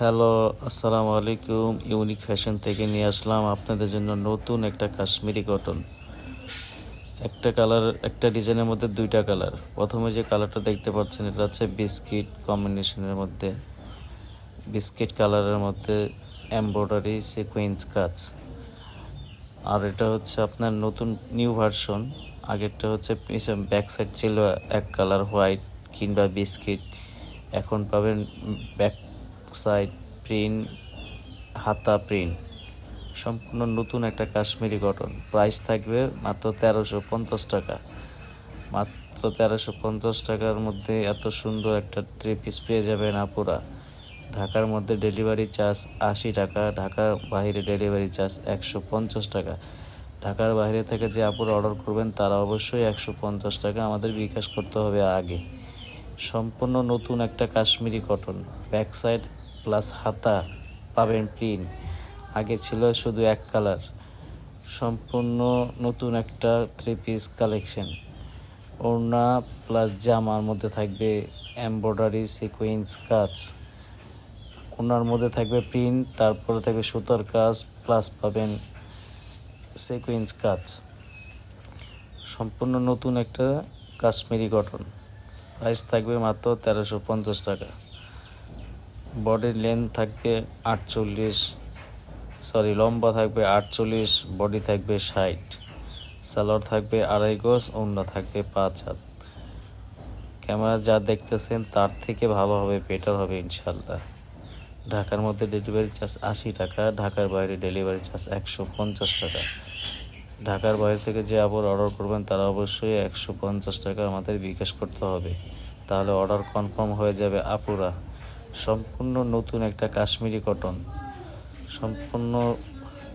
Hello, আসসালামু আলাইকুম। Unique fashion থেকে নিয়ে আসলাম আপনাদের জন্য নতুন একটা কাশ্মীরি কটন। একটা কালার, একটা ডিজাইনের মধ্যে দুইটা কালার। প্রথমে যে কালারটা দেখতে পাচ্ছেন, এটা হচ্ছে বিস্কিট কম্বিনেশনের মধ্যে। বিস্কিট কালারের মধ্যে এমব্রয়ডারি সিকোয়েন্স কাজ। আর এটা হচ্ছে আপনার নতুন নিউ ভার্সন। আগেরটা হচ্ছে ব্যাক সাইড ছিল এক কালার, হোয়াইট কিংবা বিস্কিট। এখন পাবেন ব্যাক সাইড প্রিন্ট হাতা প্রিন্ট সম্পূর্ণ নতুন একটা কাশ্মীরি কটন প্রাইস থাকবে মাত্র তেরোশো পঞ্চাশ টাকা। মাত্র তেরোশো পঞ্চাশ টাকার মধ্যে এত সুন্দর একটা থ্রি পিস পেয়ে যাবেন আপুরা। ঢাকার মধ্যে ডেলিভারি চার্জ আশি টাকা, ঢাকার বাইরে ডেলিভারি চার্জ একশো পঞ্চাশ টাকা। ঢাকার বাইরে থেকে যে আপুরা অর্ডার করবেন, তারা অবশ্যই একশো পঞ্চাশ টাকা আমাদের বিকাশ করতে হবে আগে। সম্পূর্ণ নতুন একটা Kashmiri cotton back side plus হাতা পাবেন প্রিন্ট। আগে ছিল শুধু এক কালার। সম্পূর্ণ নতুন একটা থ্রি পিস কালেকশন ওড়না প্লাস জামার মধ্যে থাকবে এমব্রয়ডারি সিকোয়েন্স কাজ। ওনার মধ্যে থাকবে প্রিন্ট, তারপরে থাকবে সুতার কাজ প্লাস পাবেন সিকোয়েন্স কাজ। সম্পূর্ণ নতুন একটা কাশ্মীরি কটন প্রাইস থাকবে মাত্র তেরোশো পঞ্চাশ টাকা। বডির লেন্থ থাকবে আটচল্লিশ সরি লম্বা থাকবে আটচল্লিশ বডি থাকবে ষাট, সালোয়ার থাকবে আড়াই গোস অন্য থাকবে পাঁচ হাত। ক্যামেরা যা দেখতেছেন তার থেকে ভালো হবে বেটার হবে ইনশাল্লাহ ঢাকার মধ্যে ডেলিভারি চার্জ আশি টাকা, ঢাকার বাইরে ডেলিভারি চার্জ একশো পঞ্চাশ টাকা। ঢাকার বাইরে থেকে যে আবার অর্ডার করবেন, তারা অবশ্যই একশো পঞ্চাশ টাকা আমাদের বিকাশ করতে হবে। তাহলে অর্ডার কনফার্ম হয়ে যাবে আপুরা। সম্পূর্ণ নতুন একটা কাশ্মীরি কটন সম্পূর্ণ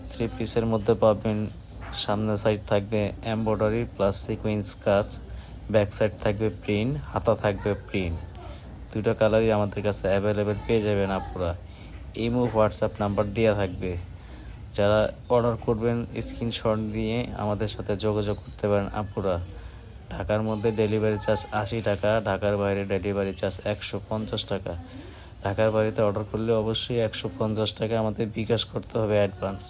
থ্রি পিসের মধ্যে পাবেন সামনের সাইড থাকবে এমব্রয়ডারি প্লাস সিকোয়েন্স কাজ ব্যাক সাইড থাকবে প্রিন্ট হাতা থাকবে প্রিন্ট দুটো কালারই আমাদের কাছে অ্যাভেলেবেল পেয়ে যাবেন আপুরা। ইমো হোয়াটসঅ্যাপ নাম্বার দেওয়া থাকবে। যারা অর্ডার করবেন স্ক্রিনশট দিয়ে আমাদের সাথে যোগাযোগ করতে পারেন আপুরা। ঢাকার মধ্যে ডেলিভারি চার্জ আশি টাকা, ঢাকার বাইরে ডেলিভারি চার্জ একশো পঞ্চাশ টাকা। ঢাকার বাড়িতে অর্ডার করলে অবশ্যই একশো পঞ্চাশ টাকা আমাদের বিকাশ করতে হবে অ্যাডভান্স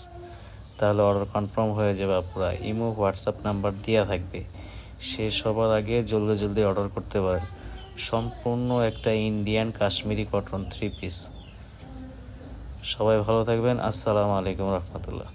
তাহলে অর্ডার কনফার্ম হয়ে যাবে আপনারা ইমো, হোয়াটসঅ্যাপ নাম্বার দেওয়া থাকবে। সে সবার আগে জলদি জলদি অর্ডার করতে পারেন। সম্পূর্ণ একটা Indian Kashmiri cotton three piece সবাই ভালো থাকবেন। আসসালামু আলাইকুম রহমতুল্লাহ।